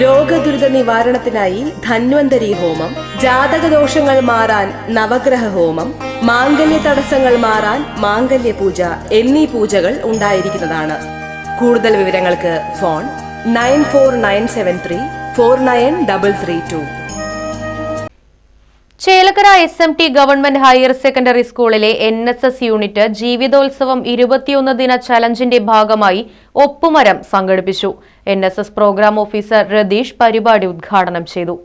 രോഗദുരിത നിവാരണത്തിനായി ധന്വന്തരി ഹോമം ജാതക ദോഷങ്ങൾ മാറാൻ നവഗ്രഹ ഹോമം മാംഗല്യ തടസ്സങ്ങൾ മാറാൻ മാംഗല്യ പൂജ എന്നീ പൂജകൾ ഉണ്ടായിരിക്കുന്നതാണ്. കൂടുതൽ വിവരങ്ങൾക്ക് phone nine four nine seven three four nine double three two. Chelakkara S M T government higher secondary സ്കൂളിലെ എൻ എസ് എസ് യൂണിറ്റ് ജീവിതോത്സവം ഇരുപത്തിയൊന്ന് ദിന ചലഞ്ചിന്റെ ഭാഗമായി ഒപ്പുമരം സംഘടിപ്പിച്ചു. N S S programme officer Ratheesh പരിപാടി ഉദ്ഘാടനം ചെയ്തു.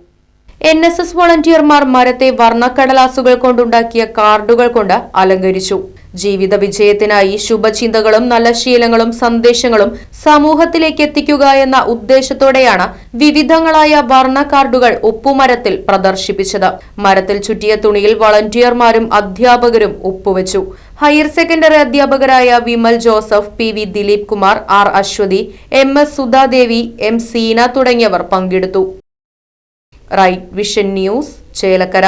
എൻ എസ് എസ് വോളണ്ടിയർമാർ മരത്തെ വർണക്കടലാസുകൾ കൊണ്ടുണ്ടാക്കിയ കാർഡുകൾ കൊണ്ട് അലങ്കരിച്ചു. ജീവിത വിജയത്തിനായി ശുഭചിന്തകളും നല്ല ശീലങ്ങളും സന്ദേശങ്ങളും സമൂഹത്തിലേക്ക് എത്തിക്കുക എന്ന ഉദ്ദേശത്തോടെയാണ് വിവിധങ്ങളായ വർണ കാർഡുകൾ ഒപ്പുമരത്തിൽ പ്രദർശിപ്പിച്ചത്. മരത്തിൽ ചുറ്റിയ തുണിയിൽ വളണ്ടിയർമാരും അധ്യാപകരും ഒപ്പുവെച്ചു ഹയർ സെക്കൻഡറി അധ്യാപകരായ Vimal Joseph P V Dileep Kumar R Aswathy M S Sudhadevi M Seena തുടങ്ങിയവർ പങ്കെടുത്തു. Right Vision News Chelakkara.